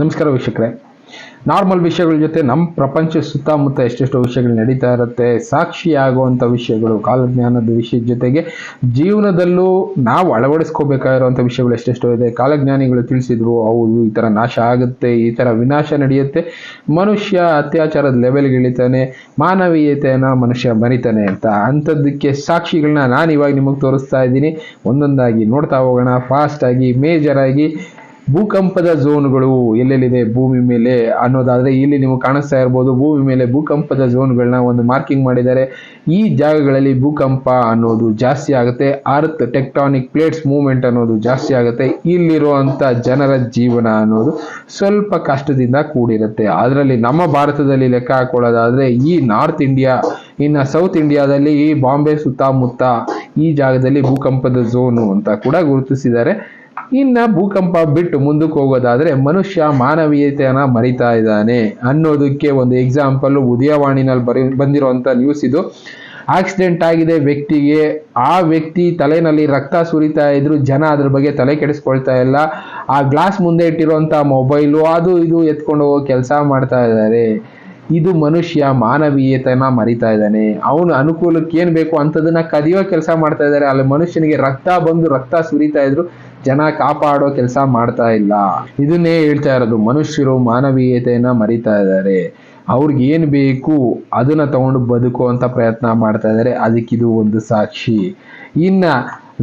ನಮಸ್ಕಾರ ವೀಕ್ಷಕರೇ. ನಾರ್ಮಲ್ ವಿಷಯಗಳ ಜೊತೆ ನಮ್ಮ ಪ್ರಪಂಚ ಸುತ್ತಮುತ್ತ ಎಷ್ಟೆಷ್ಟು ವಿಷಯಗಳು ನಡೀತಾ ಇರುತ್ತೆ. ಸಾಕ್ಷಿಯಾಗುವಂಥ ವಿಷಯಗಳು, ಕಾಲಜ್ಞಾನದ ವಿಷಯದ ಜೊತೆಗೆ ಜೀವನದಲ್ಲೂ ನಾವು ಅಳವಡಿಸ್ಕೋಬೇಕಾಗಿರುವಂಥ ವಿಷಯಗಳು ಎಷ್ಟೆಷ್ಟೋ ಇದೆ. ಕಾಲಜ್ಞಾನಿಗಳು ತಿಳಿಸಿದ್ರು ಹೌದು ಈ ಥರ ನಾಶ ಆಗುತ್ತೆ, ಈ ಥರ ವಿನಾಶ ನಡೆಯುತ್ತೆ. ಮನುಷ್ಯ ಅತ್ಯಾಚಾರದ ಲೆವೆಲ್ಗೆ ಇಳಿತಾನೆ, ಮಾನವೀಯತೆಯನ್ನು ಮನುಷ್ಯ ಮರಿತಾನೆ ಅಂತ. ಅಂಥದ್ದಕ್ಕೆ ಸಾಕ್ಷಿಗಳನ್ನ ನಾನು ಇವಾಗ ನಿಮಗೆ ತೋರಿಸ್ತಾ ಇದ್ದೀನಿ. ಒಂದೊಂದಾಗಿ ನೋಡ್ತಾ ಹೋಗೋಣ. ಫಾಸ್ಟಾಗಿ ಮೇಜರಾಗಿ ಭೂಕಂಪದ ಝೋನ್ಗಳು ಎಲ್ಲೆಲ್ಲಿದೆ? ಭೂಮಿ ಮೇಲೆ ಅನ್ನೋದಾದರೆ ಇಲ್ಲಿ ನೀವು ಕಾಣಿಸ್ತಾ ಇರ್ಬೋದು, ಭೂಮಿ ಮೇಲೆ ಭೂಕಂಪದ ಝೋನ್ಗಳನ್ನ ಒಂದು ಮಾರ್ಕಿಂಗ್ ಮಾಡಿದ್ದಾರೆ. ಈ ಜಾಗಗಳಲ್ಲಿ ಭೂಕಂಪ ಅನ್ನೋದು ಜಾಸ್ತಿ ಆಗುತ್ತೆ. ಅರ್ತ್ ಟೆಕ್ಟಾನಿಕ್ ಪ್ಲೇಟ್ಸ್ ಮೂವ್ಮೆಂಟ್ ಅನ್ನೋದು ಜಾಸ್ತಿ ಆಗುತ್ತೆ. ಇಲ್ಲಿರುವಂಥ ಜನರ ಜೀವನ ಅನ್ನೋದು ಸ್ವಲ್ಪ ಕಷ್ಟದಿಂದ ಕೂಡಿರುತ್ತೆ. ಅದರಲ್ಲಿ ನಮ್ಮ ಭಾರತದಲ್ಲಿ ಲೆಕ್ಕ ಹಾಕೊಳ್ಳೋದಾದರೆ ಈ ನಾರ್ತ್ ಇಂಡಿಯಾ, ಇನ್ನು ಸೌತ್ ಇಂಡಿಯಾದಲ್ಲಿ ಈ ಬಾಂಬೆ ಸುತ್ತಮುತ್ತ ಈ ಜಾಗದಲ್ಲಿ ಭೂಕಂಪದ ಝೋನು ಅಂತ ಕೂಡ ಗುರುತಿಸಿದ್ದಾರೆ. ಇನ್ನ ಭೂಕಂಪ ಬಿಟ್ಟು ಮುಂದಕ್ಕೆ ಹೋಗೋದಾದ್ರೆ ಮನುಷ್ಯ ಮಾನವೀಯತೆಯನ್ನ ಮರಿತಾ ಇದ್ದಾನೆ ಅನ್ನೋದಕ್ಕೆ ಒಂದು ಎಕ್ಸಾಂಪಲ್ ಉದಯವಾಣಿನಲ್ಲಿ ಬರಿ, ಬಂದಿರುವಂತ ನ್ಯೂಸ್ ಇದು. ಆಕ್ಸಿಡೆಂಟ್ ಆಗಿದೆ ವ್ಯಕ್ತಿಗೆ, ಆ ವ್ಯಕ್ತಿ ತಲೆನಲ್ಲಿ ರಕ್ತ ಸುರಿತಾ ಇದ್ರು, ಜನ ಅದ್ರ ಬಗ್ಗೆ ತಲೆ ಕೆಡಿಸ್ಕೊಳ್ತಾ ಇಲ್ಲ. ಆ ಗ್ಲಾಸ್ ಮುಂದೆ ಇಟ್ಟಿರುವಂತ ಮೊಬೈಲು ಅದು ಇದು ಎತ್ಕೊಂಡು ಹೋಗೋ ಕೆಲಸ ಮಾಡ್ತಾ ಇದ್ದಾರೆ. ಇದು ಮನುಷ್ಯ ಮಾನವೀಯತೆನ ಮರಿತಾ ಇದ್ದಾನೆ. ಅವನು ಅನುಕೂಲಕ್ಕೆ ಏನ್ ಬೇಕು ಅಂತದನ್ನ ಕದಿಯೋ ಕೆಲಸ ಮಾಡ್ತಾ ಇದ್ದಾರೆ. ಅಲ್ಲಿ ಮನುಷ್ಯನಿಗೆ ರಕ್ತ ಬಂದು ರಕ್ತ ಸುರಿತಾ ಇದ್ರು ಜನ ಕಾಪಾಡೋ ಕೆಲಸ ಮಾಡ್ತಾ ಇಲ್ಲ. ಇದನ್ನೇ ಹೇಳ್ತಾ ಇರೋದು. ಮನುಷ್ಯರು ಮಾನವೀಯತೆಯನ್ನ ಮರಿತಾ ಇದ್ದಾರೆ. ಅವ್ರಿಗೆ ಏನ್ ಬೇಕು ಅದನ್ನ ತಗೊಂಡು ಬದುಕುವಂತ ಪ್ರಯತ್ನ ಮಾಡ್ತಾ ಇದ್ದಾರೆ. ಅದಕ್ಕಿದು ಒಂದು ಸಾಕ್ಷಿ. ಇನ್ನ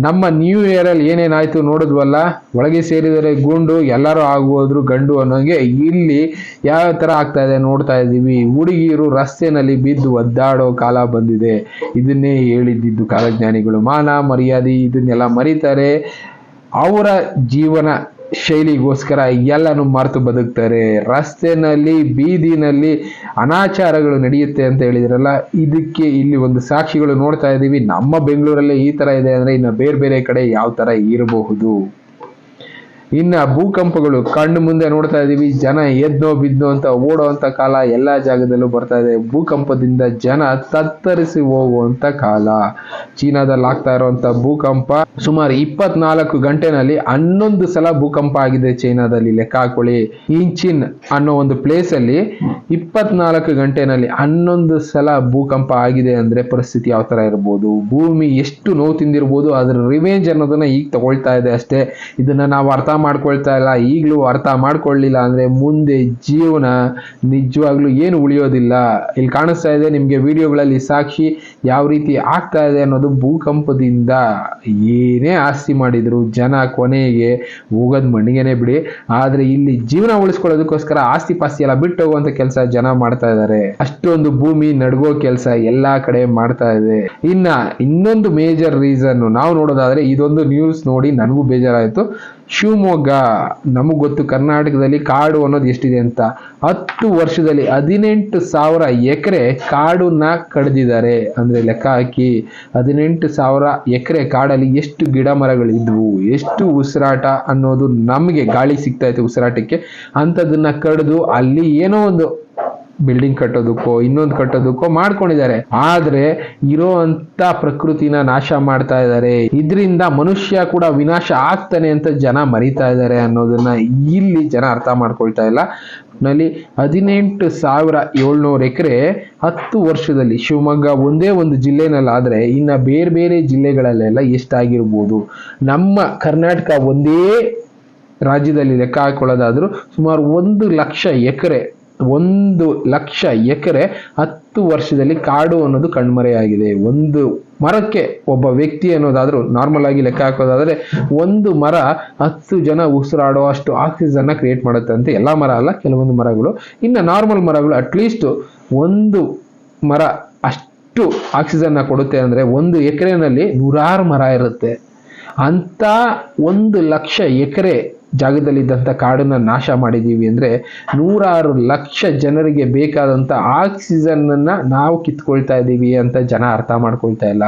ನಮ್ಮ ನ್ಯೂ ಇಯರ್ ಅಲ್ಲಿ ಏನೇನಾಯ್ತು ನೋಡಿದ್ವಲ್ಲ? ಒಳಗೆ ಸೇರಿದರೆ ಗುಂಡು, ಎಲ್ಲರೂ ಆಗೋದ್ರು ಗಂಡು ಅನ್ನೋಂಗೆ ಇಲ್ಲಿ ಯಾವ ತರ ಆಗ್ತಾ ಇದೆ ನೋಡ್ತಾ ಇದ್ದೀವಿ. ಹುಡುಗಿಯರು ರಸ್ತೆನಲ್ಲಿ ಬಿದ್ದು ಒದ್ದಾಡೋ ಕಾಲ ಬಂದಿದೆ. ಇದನ್ನೇ ಹೇಳಿದ್ದಿದ್ದು ಕಾಲಜ್ಞಾನಿಗಳು. ಮಾನ ಮರ್ಯಾದೆ ಇದನ್ನೆಲ್ಲ ಮರೀತಾರೆ. ಅವರ ಜೀವನ ಶೈಲಿಗೋಸ್ಕರ ಎಲ್ಲನೂ ಮಾರ್ತು ಬದುಕ್ತಾರೆ. ರಸ್ತೆನಲ್ಲಿ, ಬೀದಿನಲ್ಲಿ ಅನಾಚಾರಗಳು ನಡೆಯುತ್ತೆ ಅಂತ ಹೇಳಿದ್ರಲ್ಲ, ಇದಕ್ಕೆ ಇಲ್ಲಿ ಒಂದು ಸಾಕ್ಷಿಗಳು ನೋಡ್ತಾ ಇದ್ದೀವಿ. ನಮ್ಮ ಬೆಂಗಳೂರಲ್ಲೇ ಈ ತರ ಇದೆ ಅಂದ್ರೆ ಇನ್ನು ಬೇರೆ ಬೇರೆ ಕಡೆ ಯಾವ ತರ ಇರಬಹುದು? ಇನ್ನ ಭೂಕಂಪಗಳು ಕಣ್ಣು ಮುಂದೆ ನೋಡ್ತಾ ಇದ್ದೀವಿ ಜನ ಎದ್ನೋ ಬಿದ್ನೋ ಅಂತ ಓಡುವಂತ ಕಾಲ ಎಲ್ಲಾ ಜಾಗದಲ್ಲೂ ಬರ್ತಾ ಇದೆ. ಭೂಕಂಪದಿಂದ ಜನ ತತ್ತರಿಸಿ ಹೋಗುವಂತ ಕಾಲ. ಚೀನಾದಲ್ಲಿ ಆಗ್ತಾ ಇರುವಂತ ಭೂಕಂಪ ಸುಮಾರು ಇಪ್ಪತ್ನಾಲ್ಕು ಗಂಟೆನಲ್ಲಿ ಹನ್ನೊಂದು ಸಲ ಭೂಕಂಪ ಆಗಿದೆ ಚೈನಾದಲ್ಲಿ. ಲೆಕ್ಕ ಹಾಕೊಳ್ಳಿ. ಇಂಚಿನ್ ಅನ್ನೋ ಒಂದು ಪ್ಲೇಸ್ ಅಲ್ಲಿ ಇಪ್ಪತ್ನಾಲ್ಕು ಗಂಟೆನಲ್ಲಿ ಹನ್ನೊಂದು ಸಲ ಭೂಕಂಪ ಆಗಿದೆ ಅಂದ್ರೆ ಪರಿಸ್ಥಿತಿ ಯಾವ ತರ ಇರ್ಬೋದು? ಭೂಮಿ ಎಷ್ಟು ನೋವು ತಿಂದಿರ್ಬೋದು? ಅದ್ರ ರಿವೇಂಜ್ ಅನ್ನೋದನ್ನ ಈಗ ತಗೊಳ್ತಾ ಇದೆ ಅಷ್ಟೇ. ಇದನ್ನ ನಾವು ಅರ್ಥ ಮಾಡ್ಕೊಳ್ತಾ ಇಲ್ಲ, ಈಗಲೂ ಅರ್ಥ ಮಾಡ್ಕೊಳ್ಳಿಲ್ಲ ಅಂದ್ರೆ ಮುಂದೆ ಜೀವನ ನಿಜವಾಗ್ಲೂ ಏನು ಉಳಿಯೋದಿಲ್ಲ. ಇಲ್ಲಿ ಕಾಣಿಸ್ತಾ ಇದೆ ನಿಮಗೆ ವಿಡಿಯೋಗಳಲ್ಲಿ ಸಾಕ್ಷಿ ಯಾವ ರೀತಿ ಆಗ್ತಾ ಇದೆ ಅನ್ನೋದು ಭೂಕಂಪದಿಂದ ಏನೇ ಆಸ್ತಿ ಮಾಡಿದ್ರು ಜನ ಕೊನೆಗೆ ಹೋಗೋದು ಮಣ್ಣಿಗೆನೆ ಬಿಡಿ. ಆದ್ರೆ ಇಲ್ಲಿ ಜೀವನ ಉಳಿಸ್ಕೊಳ್ಳೋದಕ್ಕೋಸ್ಕರ ಆಸ್ತಿ ಪಾಸ್ತಿ ಎಲ್ಲ ಬಿಟ್ಟು ಹೋಗುವಂಥ ಕೆಲಸ ಜನ ಮಾಡ್ತಾ ಇದ್ದಾರೆ. ಅಷ್ಟೊಂದು ಭೂಮಿ ನಡ್ಗೋ ಕೆಲಸ ಎಲ್ಲಾ ಕಡೆ ಮಾಡ್ತಾ ಇದೆ. ಇನ್ನ ಇನ್ನೊಂದು ಮೇಜರ್ ರೀಸನ್ ನಾವು ನೋಡೋದಾದ್ರೆ ಇದೊಂದು ನ್ಯೂಸ್ ನೋಡಿ ನನಗೂ ಬೇಜಾರಾಯ್ತು. ಶಿವಮೊಗ್ಗ, ನಮಗೆ ಗೊತ್ತು ಕರ್ನಾಟಕದಲ್ಲಿ ಕಾಡು ಅನ್ನೋದು ಎಷ್ಟಿದೆ ಅಂತ. ಹತ್ತು ವರ್ಷದಲ್ಲಿ ಹದಿನೆಂಟು ಸಾವಿರ ಎಕರೆ ಕಾಡನ್ನ ಕಡ್ದಿದ್ದಾರೆ ಅಂದರೆ ಲೆಕ್ಕ ಹಾಕಿ. ಹದಿನೆಂಟು ಸಾವಿರ ಎಕರೆ ಕಾಡಲ್ಲಿ ಎಷ್ಟು ಗಿಡ ಮರಗಳಿದ್ವು ಎಷ್ಟು ಉಸಿರಾಟ ಅನ್ನೋದು ನಮಗೆ ಗಾಳಿ ಸಿಗ್ತಾ ಇತ್ತು ಉಸಿರಾಟಕ್ಕೆ. ಅಂಥದನ್ನ ಕಡಿದು ಅಲ್ಲಿ ಏನೋ ಒಂದು ಬಿಲ್ಡಿಂಗ್ ಕಟ್ಟೋದಕ್ಕೋ, ಇನ್ನೊಂದು ಕಟ್ಟೋದಕ್ಕೋ ಮಾಡ್ಕೊಂಡಿದ್ದಾರೆ. ಆದ್ರೆ ಇರೋ ಅಂತ ಪ್ರಕೃತಿನ ನಾಶ ಮಾಡ್ತಾ ಇದ್ದಾರೆ. ಇದರಿಂದ ಮನುಷ್ಯ ಕೂಡ ವಿನಾಶ ಆಗ್ತಾನೆ ಅಂತ ಜನ ಮರಿತಾ ಇದ್ದಾರೆ ಅನ್ನೋದನ್ನ ಇಲ್ಲಿ ಜನ ಅರ್ಥ ಮಾಡ್ಕೊಳ್ತಾ ಇಲ್ಲ. ನಲ್ಲಿ ಹದಿನೆಂಟು ಸಾವಿರ ಏಳ್ನೂರು ಎಕರೆ ಹತ್ತು ವರ್ಷದಲ್ಲಿ ಶಿವಮೊಗ್ಗ ಒಂದೇ ಒಂದು ಜಿಲ್ಲೆನಲ್ಲಿ ಆದ್ರೆ ಇನ್ನ ಬೇರೆ ಬೇರೆ ಜಿಲ್ಲೆಗಳಲ್ಲೆಲ್ಲ ಎಷ್ಟಾಗಿರ್ಬೋದು. ನಮ್ಮ ಕರ್ನಾಟಕ ಒಂದೇ ರಾಜ್ಯದಲ್ಲಿ ಲೆಕ್ಕ ಹಾಕೊಳ್ಳೋದಾದ್ರೂ ಸುಮಾರು ಒಂದು ಲಕ್ಷ ಎಕರೆ ಒಂದು ಲಕ್ಷ ಎಕರೆ ಹತ್ತು ವರ್ಷದಲ್ಲಿ ಕಾಡು ಅನ್ನೋದು ಕಣ್ಮರೆಯಾಗಿದೆ. ಒಂದು ಮರಕ್ಕೆ ಒಬ್ಬ ವ್ಯಕ್ತಿ ಅನ್ನೋದಾದ್ರೂ ನಾರ್ಮಲ್ ಆಗಿ ಲೆಕ್ಕ ಹಾಕೋದಾದ್ರೆ ಒಂದು ಮರ ಹತ್ತು ಜನ ಉಸಿರಾಡೋ ಅಷ್ಟು ಆಕ್ಸಿಜನ್ ಕ್ರಿಯೇಟ್ ಮಾಡುತ್ತೆ ಅಂತ ಎಲ್ಲಾ ಮರ ಅಲ್ಲ, ಕೆಲವೊಂದು ಮರಗಳು. ಇನ್ನು ನಾರ್ಮಲ್ ಮರಗಳು ಅಟ್ಲೀಸ್ಟ್ ಒಂದು ಮರ ಅಷ್ಟು ಆಕ್ಸಿಜನ್ ಕೊಡುತ್ತೆ ಅಂದ್ರೆ ಒಂದು ಎಕರೆನಲ್ಲಿ ನೂರಾರು ಮರ ಇರುತ್ತೆ. ಅಂತ ಒಂದು ಲಕ್ಷ ಎಕರೆ ಜಾಗದಲ್ಲಿದ್ದಂಥ ಕಾಡನ್ನು ನಾಶ ಮಾಡಿದ್ದೀವಿ ಅಂದರೆ ನೂರಾರು ಲಕ್ಷ ಜನರಿಗೆ ಬೇಕಾದಂಥ ಆಕ್ಸಿಜನ್ ಅನ್ನ ನಾವು ಕಿತ್ಕೊಳ್ತಾ ಇದ್ದೀವಿ ಅಂತ ಜನ ಅರ್ಥ ಮಾಡ್ಕೊಳ್ತಾ ಇಲ್ಲ.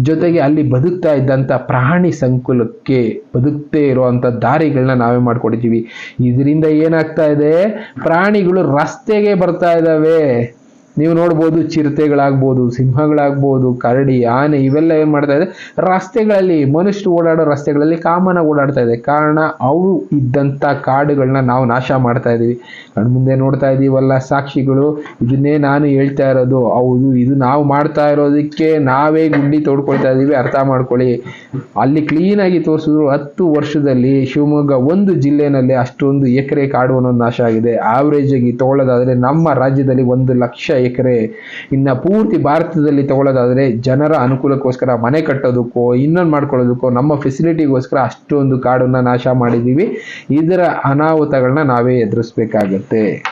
ಜೊತೆಗೆ ಅಲ್ಲಿ ಬದುಕ್ತಾ ಇದ್ದಂಥ ಪ್ರಾಣಿ ಸಂಕುಲಕ್ಕೆ ಬದುಕ್ತೇ ಇರುವಂಥ ದಾರಿಗಳನ್ನ ನಾವೇ ಮಾಡ್ಕೊಂಡಿದ್ದೀವಿ ಇದರಿಂದ ಏನಾಗ್ತಾ ಇದೆ? ಪ್ರಾಣಿಗಳು ರಸ್ತೆಗೆ ಬರ್ತಾ ಇದ್ದಾವೆ. ನೀವು ನೋಡ್ಬೋದು ಚಿರತೆಗಳಾಗ್ಬೋದು, ಸಿಂಹಗಳಾಗ್ಬೋದು, ಕರಡಿ, ಆನೆ ಇವೆಲ್ಲ ಏನು ಮಾಡ್ತಾ ಇದೆ? ರಸ್ತೆಗಳಲ್ಲಿ, ಮನುಷ್ಯರು ಓಡಾಡೋ ರಸ್ತೆಗಳಲ್ಲಿ ಕಾಮನ ಓಡಾಡ್ತಾ ಇದೆ. ಕಾರಣ ಅವು ಇದ್ದಂತ ಕಾಡುಗಳನ್ನ ನಾವು ನಾಶ ಮಾಡ್ತಾ ಇದೀವಿ. ಕಣ್ಮುಂದೆ ನೋಡ್ತಾ ಇದೀವಲ್ಲ ಸಾಕ್ಷಿಗಳು. ಇದನ್ನೇ ನಾನು ಹೇಳ್ತಾ ಇರೋದು. ಹೌದು, ಇದು ನಾವು ಮಾಡ್ತಾ ಇರೋದಕ್ಕೆ ನಾವೇ ಗುಂಡಿ ತೋಡ್ಕೊಳ್ತಾ ಇದ್ದೀವಿ ಅರ್ಥ ಮಾಡ್ಕೊಳ್ಳಿ. ಅಲ್ಲಿ ಕ್ಲೀನ್ ಆಗಿ ತೋರಿಸಿದ್ರು ಹತ್ತು ವರ್ಷದಲ್ಲಿ ಶಿವಮೊಗ್ಗ ಒಂದು ಜಿಲ್ಲೆನಲ್ಲಿ ಅಷ್ಟೊಂದು ಎಕರೆ ಕಾಡು ಅನ್ನೋದು ನಾಶ ಆಗಿದೆ. ಆವರೇಜ್ ಆಗಿ ತಗೊಳ್ಳೋದಾದ್ರೆ ನಮ್ಮ ರಾಜ್ಯದಲ್ಲಿ ಒಂದು ಲಕ್ಷ ಎಕರೆ ಇನ್ನ ಪೂರ್ತಿ ಭಾರತದಲ್ಲಿ ತಗೊಳ್ಳೋದಾದ್ರೆ ಜನರ ಅನುಕೂಲಕ್ಕೋಸ್ಕರ ಮನೆ ಕಟ್ಟೋದಕ್ಕೋ, ಇನ್ನೊಂದು ಮಾಡ್ಕೊಳ್ಳೋದಕ್ಕೋ, ನಮ್ಮ ಫೆಸಿಲಿಟಿಗೋಸ್ಕರ ಅಷ್ಟೊಂದು ಕಾಡನ್ನ ನಾಶ ಮಾಡಿದ್ದೀವಿ. ಇದರ ಅನಾಹುತಗಳನ್ನ ನಾವೇ ಎದುರಿಸ್ಬೇಕಾಗತ್ತೆ.